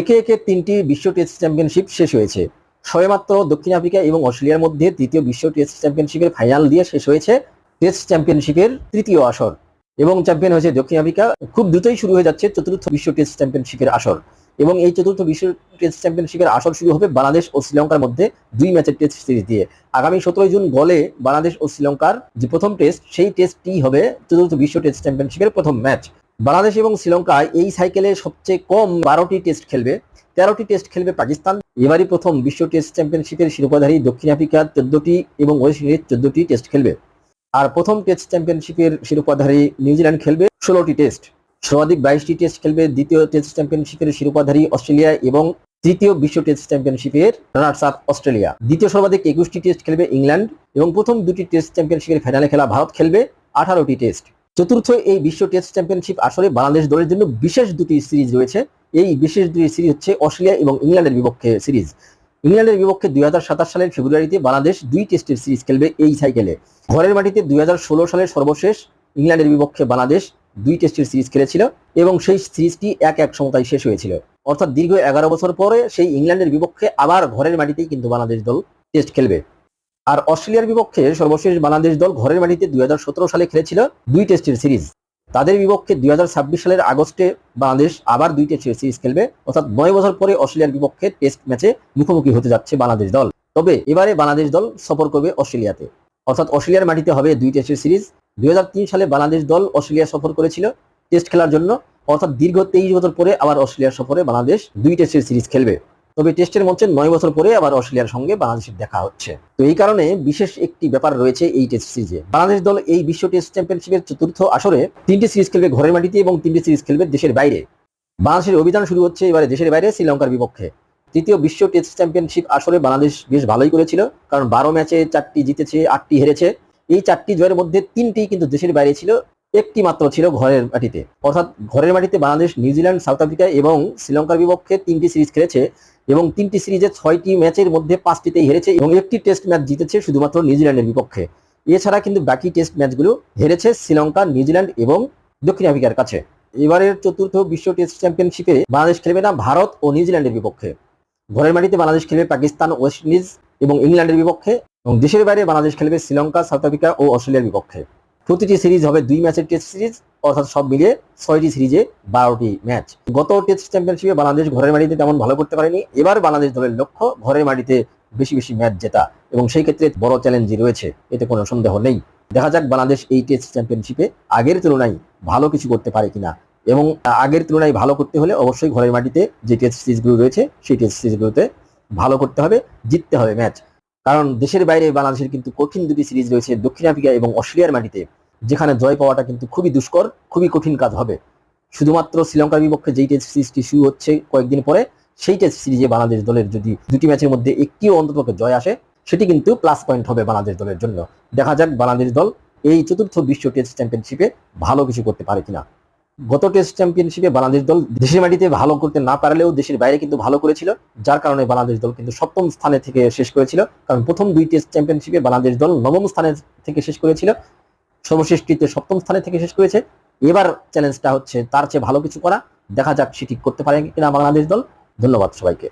একে একে তিনটি বিশ্ব টেস্ট চ্যাম্পিয়নশিপ শেষ হয়েছে। সবেমাত্র দক্ষিণ আফ্রিকা এবং অস্ট্রেলিয়ার মধ্যে তৃতীয় বিশ্ব টেস্ট চ্যাম্পিয়নশিপের ফাইনাল দিয়ে শেষ হয়েছে টেস্ট চ্যাম্পিয়নশিপের তৃতীয় আসর এবং চ্যাম্পিয়ন হয়েছে দক্ষিণ আফ্রিকা। খুব দ্রুতই শুরু হয়ে যাচ্ছে চতুর্থ বিশ্ব টেস্ট চ্যাম্পিয়নশিপের আসর এবং এই চতুর্থ বিশ্ব টেস্ট চ্যাম্পিয়নশিপের আসর শুরু হবে বাংলাদেশ ও শ্রীলঙ্কার মধ্যে দুই ম্যাচের টেস্ট সিরিজ দিয়ে। আগামী সতেরোই জুন গলে বাংলাদেশ ও শ্রীলঙ্কার যে প্রথম টেস্ট, সেই টেস্টটি হবে চতুর্থ বিশ্ব টেস্ট চ্যাম্পিয়নশিপের প্রথম ম্যাচ। বাংলাদেশ এবং শ্রীলঙ্কা এই সাইকেলে সবচেয়ে কম বারোটি টেস্ট খেলবে, তেরোটি টেস্ট খেলবে পাকিস্তান। এবারই প্রথম বিশ্ব টেস্ট চ্যাম্পিয়নশিপের শিরোপাধারী দক্ষিণ আফ্রিকা চোদ্দটি এবং ওয়েস্ট ইন্ডিজ চোদ্দটি টেস্ট খেলবে। আর প্রথম টেস্ট চ্যাম্পিয়নশিপের শিরোপাধারী নিউজিল্যান্ড খেলবে ষোলোটি টেস্ট সর্বাধিক বাইশটি টেস্ট খেলবে দ্বিতীয় টেস্ট চ্যাম্পিয়নশিপের শিরোপাধারী অস্ট্রেলিয়া এবং তৃতীয় বিশ্ব টেস্ট চ্যাম্পিয়নশিপের রানার্স আপ অস্ট্রেলিয়া। দ্বিতীয় সর্বাধিক একুশটি টেস্ট খেলবে ইংল্যান্ড এবং প্রথম দুটি টেস্ট চ্যাম্পিয়নশিপের ফাইনালে খেলা ভারত খেলবে আঠারোটি টেস্ট চতুর্থ এই বিশ্ব টেস্ট চ্যাম্পিয়নশিপ আসলে বাংলাদেশ দলের জন্য বিশেষ দুটি সিরিজ রয়েছে। এই বিশেষ দুটি সিরিজ হচ্ছে অস্ট্রেলিয়া এবং ইংল্যান্ডের বিপক্ষে সিরিজ ইংল্যান্ডের বিপক্ষে দুই হাজার সাতাশ সালের ফেব্রুয়ারিতে বাংলাদেশ দুই টেস্টের সিরিজ খেলবে এই সাইকেলে ঘরের মাটিতে দুই হাজার ষোলো সালের সর্বশেষ ইংল্যান্ডের বিপক্ষে বাংলাদেশ দুই টেস্টের সিরিজ খেলেছিল এবং সেই সিরিজটি এক এক সমতায় শেষ হয়েছিল। অর্থাৎ দীর্ঘ এগারো বছর পরে সেই ইংল্যান্ডের বিপক্ষে আবার ঘরের মাটিতেই কিন্তু বাংলাদেশ দল টেস্ট খেলবে। আর অস্ট্রেলিয়ার বিপক্ষে সর্বশেষ বাংলাদেশ দল ঘরের মাটিতে দুই হাজার সতেরো সালে খেলেছিল দুই টেস্টের সিরিজ। তাদের বিপক্ষে দুই হাজার ছাব্বিশ সালের আগস্টে বাংলাদেশ আবার দুই টেস্টের সিরিজ খেলবে, অর্থাৎ নয় বছর পরে অস্ট্রেলিয়ার বিপক্ষে টেস্ট ম্যাচে মুখোমুখি হতে যাচ্ছে বাংলাদেশ দল। তবে এবারে বাংলাদেশ দল সফর করবে অস্ট্রেলিয়াতে। অর্থাৎ অস্ট্রেলিয়ার মাটিতে হবে দুই টেস্টের সিরিজ। দুই হাজার তিন সালে বাংলাদেশ দল অস্ট্রেলিয়া সফর করেছিল টেস্ট খেলার জন্য, অর্থাৎ দীর্ঘ তেইশ বছর পরে আবার অস্ট্রেলিয়ার সফরে বাংলাদেশ দুই টেস্টের সিরিজ খেলবে। তবে টেস্টের মঞ্চে নয় বছর পরে আবার অস্ট্রেলিয়ার সঙ্গে বাংলাদেশের দেখা হচ্ছে। তো এই কারণে বিশেষ একটি ব্যাপার রয়েছে এই টেস্ট সিরিজে। বাংলাদেশ দল এই বিশ্ব টেস্ট চ্যাম্পিয়নশিপের চতুর্থ আসরে তিনটি সিরিজ খেলবে ঘরের মাটিতে এবং তিনটি সিরিজ খেলবে দেশের বাইরে। বাংলাদেশের অভিযান শুরু হচ্ছে এবারে দেশের বাইরে, শ্রীলঙ্কার বিপক্ষে। তৃতীয় বিশ্ব টেস্ট চ্যাম্পিয়নশিপ আসরে বাংলাদেশ বেশ ভালোই করেছিল, কারণ বারো ম্যাচে চারটি জিতেছে, আটটি হেরেছে। এই চারটি জয়ের মধ্যে তিনটি কিন্তু দেশের বাইরে ছিল। একটি মাত্র ছিল ঘরের মাটিতে। অর্থাৎ ঘরের মাটিতে বাংলাদেশ, নিউজিল্যান্ড, সাউথ আফ্রিকা এবং শ্রীলঙ্কার বিপক্ষে তিনটি সিরিজ খেলেছে এবং তিনটি সিরিজে ছয়টি ম্যাচের মধ্যে পাঁচটিতেই হেরেছে এবং একটি টেস্ট ম্যাচ জিতেছে শুধুমাত্র নিউজিল্যান্ডের বিপক্ষে। এছাড়া কিন্তু বাকি টেস্ট ম্যাচগুলো হেরেছে শ্রীলঙ্কা, নিউজিল্যান্ড এবং দক্ষিণ আফ্রিকার কাছে। এবারের চতুর্থ বিশ্ব টেস্ট চ্যাম্পিয়নশিপে বাংলাদেশ খেলবে না ভারত ও নিউজিল্যান্ডের বিপক্ষে। ঘরের মাটিতে বাংলাদেশ খেলবে পাকিস্তান ওয়েস্ট ইন্ডিজ এবং ইংল্যান্ডের বিপক্ষে এবং দেশের বাইরে বাংলাদেশ খেলবে শ্রীলঙ্কা, সাউথ আফ্রিকা ও অস্ট্রেলিয়ার বিপক্ষে। প্রতিটি সিরিজ হবে দুই ম্যাচের টেস্ট সিরিজ, অর্থাৎ সব মিলিয়ে ছয়টি সিরিজে বারোটি ম্যাচ। গত টেস্ট চ্যাম্পিয়নশিপে বাংলাদেশ ঘরের মাটিতে তেমন ভালো করতে পারেনি। এবার বাংলাদেশ দলের লক্ষ্য ঘরের মাটিতে বেশি বেশি ম্যাচ জেতা। এবং সেই ক্ষেত্রে বড় চ্যালেঞ্জই রয়েছে, এতে কোনো সন্দেহ নেই। দেখা যাক বাংলাদেশ এই টেস্ট চ্যাম্পিয়নশিপে আগের তুলনায় ভালো কিছু করতে পারে কিনা। এবং আগের তুলনায় ভালো করতে হলে অবশ্যই ঘরের মাটিতে যে টেস্ট সিরিজগুলো রয়েছে, সেই টেস্ট সিরিজগুলোতে ভালো করতে হবে, জিততে হবে ম্যাচ। কারণ দেশের বাইরে বাংলাদেশের কিন্তু কঠিন দুটি সিরিজ রয়েছে দক্ষিণ আফ্রিকা এবং অস্ট্রেলিয়ার মাটিতে, যেখানে জয় পাওয়াটা কিন্তু খুবই দুষ্কর, খুবই কঠিন কাজ হবে। শুধুমাত্র শ্রীলঙ্কার বিপক্ষে যেই টেস্ট সিরিজটি শুরু হচ্ছে কয়েকদিন পরে, সেই টেস্ট সিরিজে বাংলাদেশ দলের যদি দুটি ম্যাচের মধ্যে একটিও অন্তত জয় আসে, সেটি কিন্তু প্লাস পয়েন্ট হবে বাংলাদেশ দলের জন্য। দেখা যাক বাংলাদেশ দল এই চতুর্থ বিশ্ব টেস্ট চ্যাম্পিয়নশিপে ভালো কিছু করতে পারে কিনা। গত টেস্ট চ্যাম্পিয়নশিপে বাংলাদেশ দল দেশের মাটিতে ভালো করতে না পারলেও দেশের বাইরে কিন্তু ভালো করেছিল, যার কারণে বাংলাদেশ দল কিন্তু সপ্তম স্থানে থেকে শেষ করেছিল। কারণ প্রথম দুই টেস্ট চ্যাম্পিয়নশিপে বাংলাদেশ দল নবম স্থানে থেকে শেষ করেছিল, সর্বশেষ টিতে সপ্তম স্থানে থেকে শেষ করেছে। এবার চ্যালেঞ্জটা হচ্ছে তার চেয়ে ভালো কিছু করা, দেখা যাক সে ঠিক করতে পারে কিনা বাংলাদেশ দল। ধন্যবাদ সবাইকে।